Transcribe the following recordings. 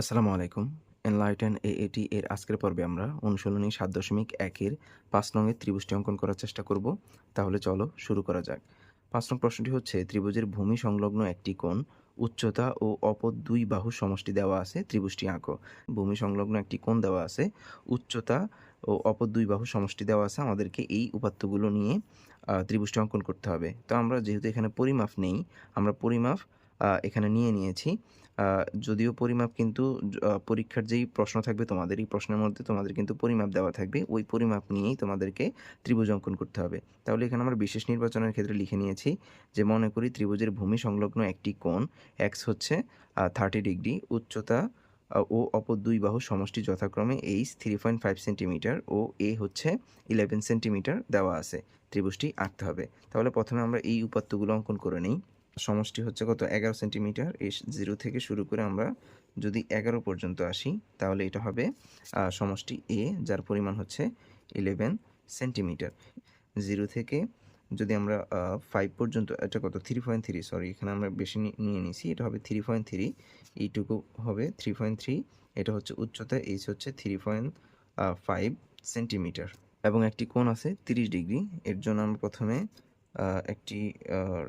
আসসালামু আলাইকুম। এনলাইটেন এটি এর আজকের পর্বে আমরা অনুশীলনী সাত দশমিক একের পাঁচ নংয়ের ত্রিভুজটি অঙ্কন করার চেষ্টা করব। তাহলে চলো শুরু করা যাক। পাঁচ নং প্রশ্নটি হচ্ছে, ত্রিভুজের ভূমি সংলগ্ন একটি কোণ, উচ্চতা ও অপর দুই বাহু সমষ্টি দেওয়া আছে, ত্রিভুজটি আঁকো। ভূমি সংলগ্ন একটি কোণ দেওয়া আছে, উচ্চতা ও অপর দুই বাহু সমষ্টি দেওয়া আছে, আমাদেরকে এই উপাত্তগুলো নিয়ে ত্রিভুজটি অঙ্কন করতে হবে। তো আমরা যেহেতু এখানে পরিমাপ নেই, আমরা পরিমাপ এখানে নিয়ে নিয়েছি। যদিও পরিমাপ কিন্তু পরীক্ষার যেই প্রশ্ন থাকবে তোমাদের এই প্রশ্নের মধ্যে তোমাদের কিন্তু পরিমাপ দেওয়া থাকবে। ওই পরিমাপ নিয়েই তোমাদেরকে ত্রিভুজ অঙ্কন করতে হবে। তাহলে এখানে আমরা বিশেষ নির্বাচনের ক্ষেত্রে লিখে নিয়েছি যে মনে করি ত্রিভুজের ভূমি সংলগ্ন একটি কোণ এক্স হচ্ছে থার্টি ডিগ্রি উচ্চতা ও অপর দুই বাহু সমষ্টি যথাক্রমে H three point five centimetre O A হচ্ছে ইলেভেন সেন্টিমিটার দেওয়া আছে। ত্রিভুজটি আঁকতে হবে। তাহলে প্রথমে আমরা এই উপাত্তগুলো অঙ্কন করে নিই। সমষ্টি হচ্ছে কত? এগারো সেন্টিমিটার। এই জিরো থেকে শুরু করে আমরা যদি এগারো পর্যন্ত আসি, তাহলে এটা হবে সমষ্টি এ যার পরিমাণ হচ্ছে ইলেভেন সেন্টিমিটার। জিরো থেকে যদি আমরা ফাইভ পর্যন্ত, এটা কত? থ্রি পয়েন্ট থ্রি সরি এখানে আমরা বেশি নিয়ে নিছি এটা হবে থ্রি পয়েন্ট থ্রি এইটুকু হবে থ্রি পয়েন্ট থ্রি এটা হচ্ছে উচ্চতা এইচ হচ্ছে থ্রি পয়েন্ট ফাইভ সেন্টিমিটার। এবং একটি কোণ আছে তিরিশ ডিগ্রি, এর জন্য আমরা প্রথমে একটি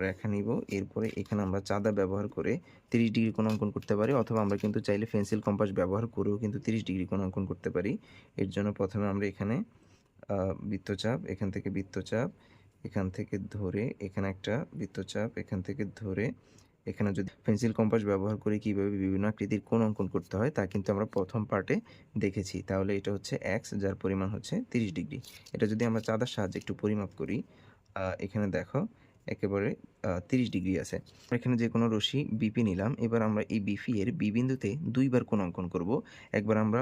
রেখা নিব। এরপরে এখানে আমরা চাঁদা ব্যবহার করে তিরিশ ডিগ্রি কোণ অঙ্কন করতে পারি, অথবা আমরা কিন্তু চাইলে পেন্সিল কম্পাস ব্যবহার করেও কিন্তু তিরিশ ডিগ্রি কোণ অঙ্কন করতে পারি। এর জন্য প্রথমে আমরা এখানে বৃত্তচাপ, এখান থেকে বৃত্তচাপ, এখান থেকে ধরে, এখানে একটা বৃত্তচাপ, এখান থেকে ধরে, এখানে যদি পেন্সিল কম্পাস ব্যবহার করে কীভাবে বিভিন্ন আকৃতির কোণ অঙ্কন করতে হয়, তা কিন্তু আমরা প্রথম পার্টে দেখেছি। তাহলে এটা হচ্ছে এক্স যার পরিমাণ হচ্ছে তিরিশ ডিগ্রি। এটা যদি আমরা চাঁদার সাহায্যে একটু পরিমাপ করি এখানে দেখো, একেবারে তিরিশ ডিগ্রি আছে। এখানে যে কোনো রশি বিপি নিলাম। এবার আমরা এই বিপি এর বি বিন্দুতে দুইবার কোণ অঙ্কন করব। একবার আমরা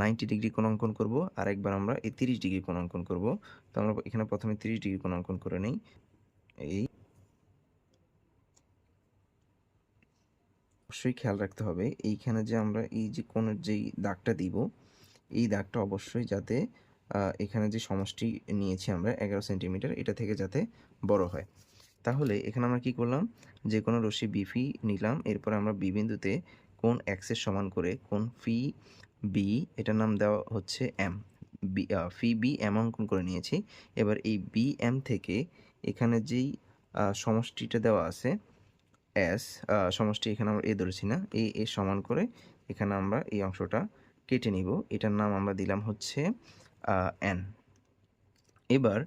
নাইনটি ডিগ্রি কোণ অঙ্কন করব আর একবার আমরা এই তিরিশ ডিগ্রি কোণ অঙ্কন করব। তো আমরা এখানে প্রথমে তিরিশ ডিগ্রি কোন অঙ্কন করে নিই। এই অবশ্যই খেয়াল রাখতে হবে। এইখানে যে আমরা এই যে কোণের যেই দাগটা দিব, এই দাগটা অবশ্যই যাতে এখানে যে সমষ্টি নিয়েছি আমরা, এগারো সেন্টিমিটার, এটা থেকে যাতে বড় হয়। তাহলে এখানে আমরা কি করলাম? যে কোনো রশ্মি বিফি নিলাম, এরপর আমরা বি বিন্দুতে কোন এক্সের সমান করে, কোন ফি বি এটার নাম দেওয়া হচ্ছে এম বি ফি বি এম অঙ্কন করে নিয়েছি। এবার এই বি এম থেকে এখানে যেই সমষ্টিটা দেওয়া আছে এস সমষ্টি এখানে আমরা এ ধরেছি না এ এ সমান করে এখানে আমরা এই অংশটা কেটে নিব। এটার নাম আমরা দিলাম হচ্ছে এন এবার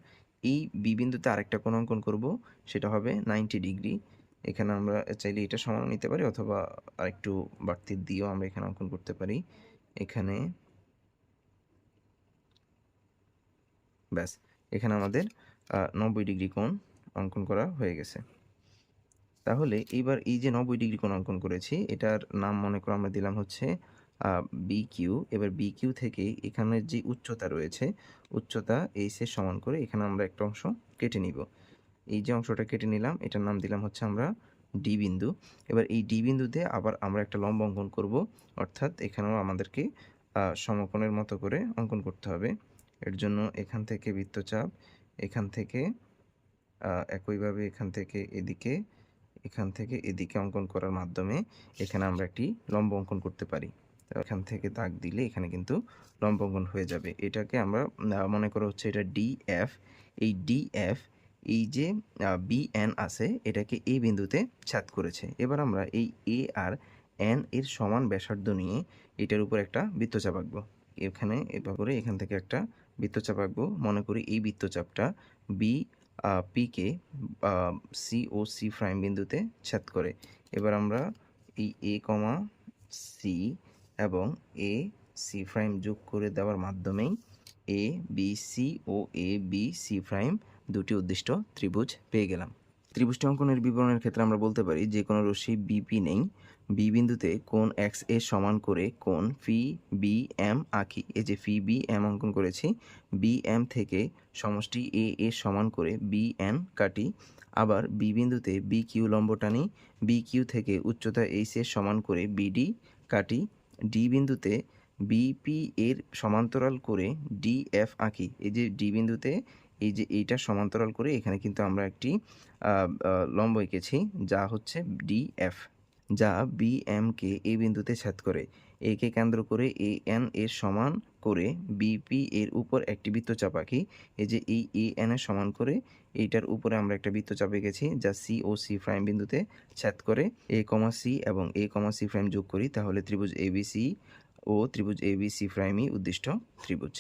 এই বি বিন্দুতে আরেকটা কোণ অঙ্কন করব, সেটা হবে নাইনটি ডিগ্রি এখানে আমরা চাইলে এটা সমান নিতে পারি, অথবা আরেকটু বাড়তি দিয়েও আমরা এখানে অঙ্কন করতে পারি। এখানে ব্যাস, এখানে আমাদের নব্বই ডিগ্রি কোণ অঙ্কন করা হয়ে গেছে। তাহলে এইবার এই যে নব্বই ডিগ্রি কোণ অঙ্কন করেছি, এটার নাম মনে করো আমরা দিলাম হচ্ছে বি কিউ এবার বি কিউ থেকে এখানের যে উচ্চতা রয়েছে, উচ্চতা এইচ এর সমান করে এখানে আমরা একটা অংশ কেটে নিব। এই যে অংশটা কেটে নিলাম, এটার নাম দিলাম হচ্ছে আমরা ডি বিন্দু। এবার এই ডি বিন্দুতে আবার আমরা একটা লম্ব অঙ্কন করব, অর্থাৎ এখানেও আমাদেরকে সমকোণের মতো করে অঙ্কন করতে হবে। এর জন্য এখান থেকে বৃত্তচাপ, এখান থেকে একইভাবে এখান থেকে এদিকে, এখান থেকে এদিকে অঙ্কন করার মাধ্যমে এখানে আমরা একটি লম্ব অঙ্কন করতে পারি। এখান থেকে দাগ দিলে এখানে কিন্তু লম্ব অঙ্কন হয়ে যাবে। এটাকে আমরা মনে করো হচ্ছে এটা ডি এফ এই ডি এফ এই যে বি এন আছে, এটাকে এ বিন্দুতে ছাদ করেছে। এবার আমরা এই এ আর এন এর সমান ব্যাসার্ধ নিয়ে এটার উপর একটা বৃত্তচাপ আঁকবো। এখানে এভাবে করে এখান থেকে একটা বৃত্তচাপ আঁকবো। মনে করি এই বৃত্তচাপটা বি পিকে সি ও সি প্রাইম বিন্দুতে ছাদ করে। এবার আমরা এই এ কমা সি এবং এ সি প্রাইম যোগ করে দেওয়ার মাধ্যমেই এ বি সি ও এ বি সি প্রাইম দুটি উদ্দিষ্ট ত্রিভুজ পেয়ে গেলাম। ত্রিভুজটি অঙ্কনের বিবরণের ক্ষেত্রে আমরা বলতে পারি যে কোনো রশ্মি বিপি নেই। বি বিন্দুতে কোন এক্স এ সমান করে কোন ফি বি এম আঁকি। এই যে ফি বি এম অঙ্কন করেছি বি এম থেকে সমষ্টি এ এর সমান করে বি এন কাটি। আবার বি বিন্দুতে বি কিউ লম্ব টানি বি কিউ থেকে উচ্চতা এইচ এর সমান করে বিডি কাটি। ডি বিন্দুতে বিপি এর সমান্তরাল করে ডি এফ আঁকি। এই যে ডি বিন্দুতে এই যে এইটা সমান্তরাল করে এখানে কিন্তু আমরা একটি লম্ব এঁকেছি, যা হচ্ছে ডি এফ যা বি এমকে এই বিন্দুতে ছেদ করে। একে কেন্দ্র করে এ এন এর সমান করে বিপি এর উপর একটি বৃত্তচাপ আঁকি। এই যে এই এ এন এর সমান করে, এইটার উপরে আমরা একটা বৃত্তচাপ এঁকেছি যা সি ও সি প্রাইম বিন্দুতে ছেদ করে। এ কমা সি এবং এ কমা সি প্রাইম যোগ করি, তাহলে ত্রিভুজ এবিসি ও ত্রিভুজ এবিসি প্রাইমই উদ্দিষ্ট ত্রিভুজ।